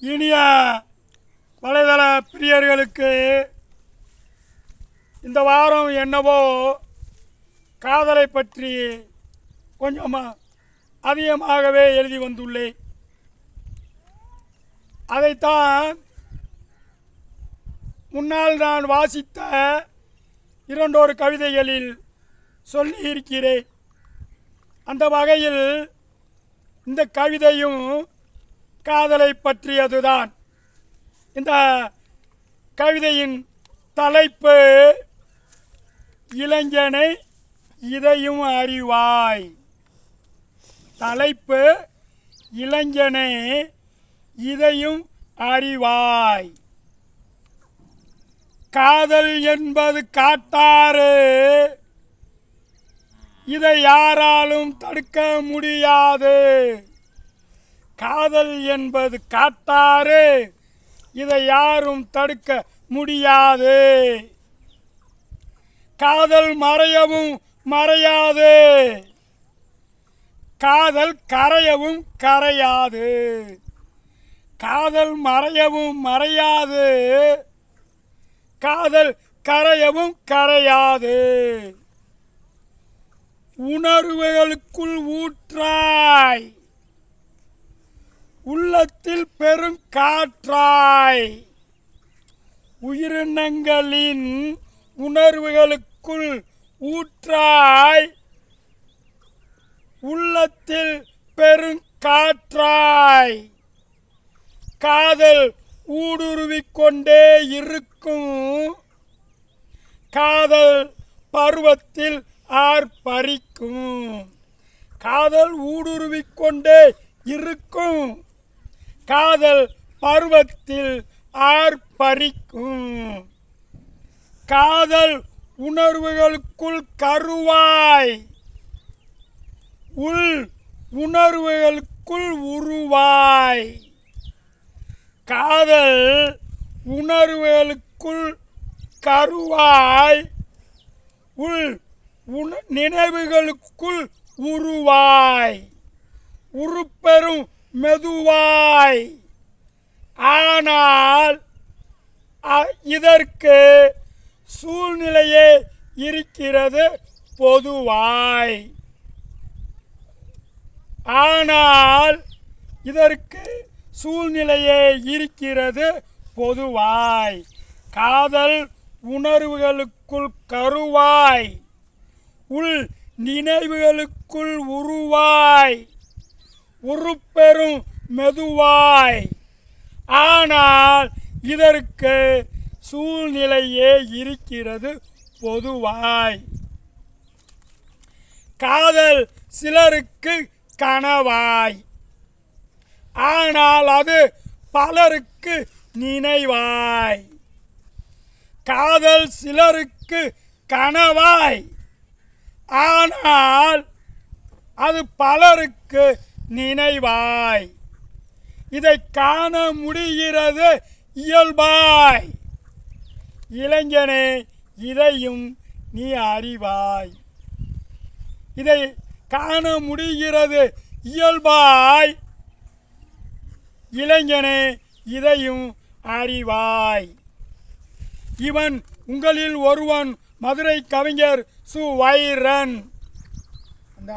இனிய வலைதள பிரியர்களுக்கு இந்த வாரம் என்னவோ காதலை பற்றி கொஞ்சம் அதிகமாகவே எழுதி வந்துள்ளேன். அதைத்தான் முன்னால் நான் வாசித்த இரண்டொரு கவிதைகளில் சொல்லியிருக்கிறேன். அந்த வகையில் இந்த கவிதையும் காதலை பற்றியதுதான். இந்த கவிதையின் தலைப்பு இளைஞனை இதையும் அறிவாய் தலைப்பு இளைஞனே இதையும் அறிவாய் காதல் என்பது காட்டாறு. இதை யாராலும் தடுக்க முடியாது. காதல் என்பது காட்டாறு இதை யாரும் தடுக்க முடியாது. காதல் மறையவும் மறையாது. காதல் கரையவும் கரையாது. காதல் மறையவும் மறையாது. காதல் கரையவும் கரையாது. உணர்வுகளுக்குள் ஊற்றாய். உள்ளத்தில் பெருங்காற்றாய் உயிரினங்களின் உணர்வுகளுக்குள் ஊற்றாய். உள்ளத்தில் பெருங்காற்றாய் காதல் ஊடுருவிக் கொண்டே இருக்கும். காதல் பருவத்தில் ஆர்ப்பரிக்கும். காதல் ஊடுருவிக் கொண்டே இருக்கும். காதல் பருவத்தில் ஆர்ப்பரிக்கும். காதல் உணர்வுகளுக்குள் கருவாய். உள் உணர்வுகளுக்குள் உருவாய். காதல் உணர்வுகளுக்குள் கருவாய். உள் உண நினைவுகளுக்குள் உருவாய். உருப்பெறும் மெதுவாய். ஆனால் அ- இதற்கு சூழ்நிலையே இருக்கிறது பொதுவாய். ஆனால் இதற்கு சூழ்நிலையே இருக்கிறது பொதுவாய். காதல் உணர்வுகளுக்குள் கருவாய். உள் நினைவுகளுக்குள் உருவாய். உருப்பெறும் மெதுவாய். ஆனால் இதற்கு சூழ்நிலையே இருக்கிறது பொதுவாய். காதல் சிலருக்கு கனவாய். ஆனால் அது பலருக்கு நினைவாய். காதல் சிலருக்கு கனவாய். ஆனால் அது பலருக்கு நினைவாய். இதை காண முடிகிறது இயல்பாய். இளைஞனே இதையும் நீ அறிவாய். இதை காண முடிகிறது இயல்பாய். இளைஞனே இதையும் அறிவாய். இவன் உங்களில் ஒருவன் மதுரை கவிஞர் சு. வைரன். அந்த